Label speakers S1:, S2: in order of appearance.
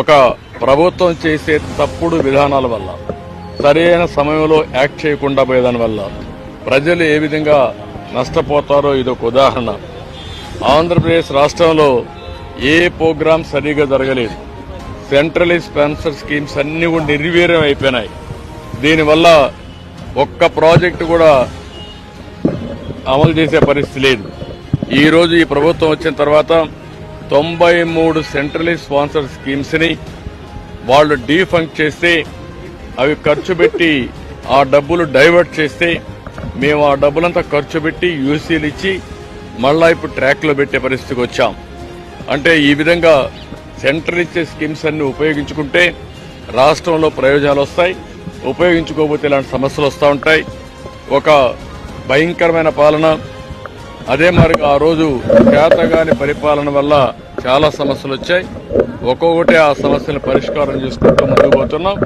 S1: ఒక ప్రభుత్వం చేసే తప్పుడు విధానాల వల్ల సరైన సమయంలో యాక్ట్ చేయకుండా పోయేదాని వల్ల ప్రజలు ఏ విధంగా నష్టపోతారో ఇదొక ఉదాహరణ. ఆంధ్రప్రదేశ్ రాష్ట్రంలో ఏ ప్రోగ్రాం సరిగా జరగలేదు. సెంట్రల్ స్పాన్సర్ స్కీమ్స్ అన్ని కూడా నిర్వీర్యం అయిపోయినాయి. దీనివల్ల ఒక్క ప్రాజెక్టు కూడా అమలు చేసే పరిస్థితి లేదు. ఈరోజు ఈ ప్రభుత్వం వచ్చిన తర్వాత తొంభై మూడు సెంట్రలీ స్పాన్సర్ స్కీమ్స్ని వాళ్ళు డీఫంక్ చేస్తే అవి ఖర్చు పెట్టి ఆ డబ్బులు డైవర్ట్ చేస్తే మేము ఆ డబ్బులంతా ఖర్చు పెట్టి యూసీలు ఇచ్చి మళ్ళా ఇప్పుడు ట్రాక్లో పెట్టే పరిస్థితికి వచ్చాం. అంటే ఈ విధంగా సెంట్రల్ ఇచ్చే స్కీమ్స్ అన్ని ఉపయోగించుకుంటే రాష్ట్రంలో ప్రయోజనాలు వస్తాయి ఉపయోగించుకోకపోతే ఇలాంటి సమస్యలు వస్తూ ఉంటాయి. ఒక భయంకరమైన పాలన అదే మరి ఆ రోజు చేతగాని పరిపాలన వల్ల చాలా సమస్యలు వచ్చాయి. ఒక్కొక్కటి ఆ సమస్యలు పరిష్కారం చేసుకుంటూ ముందుకు పోతున్నాం.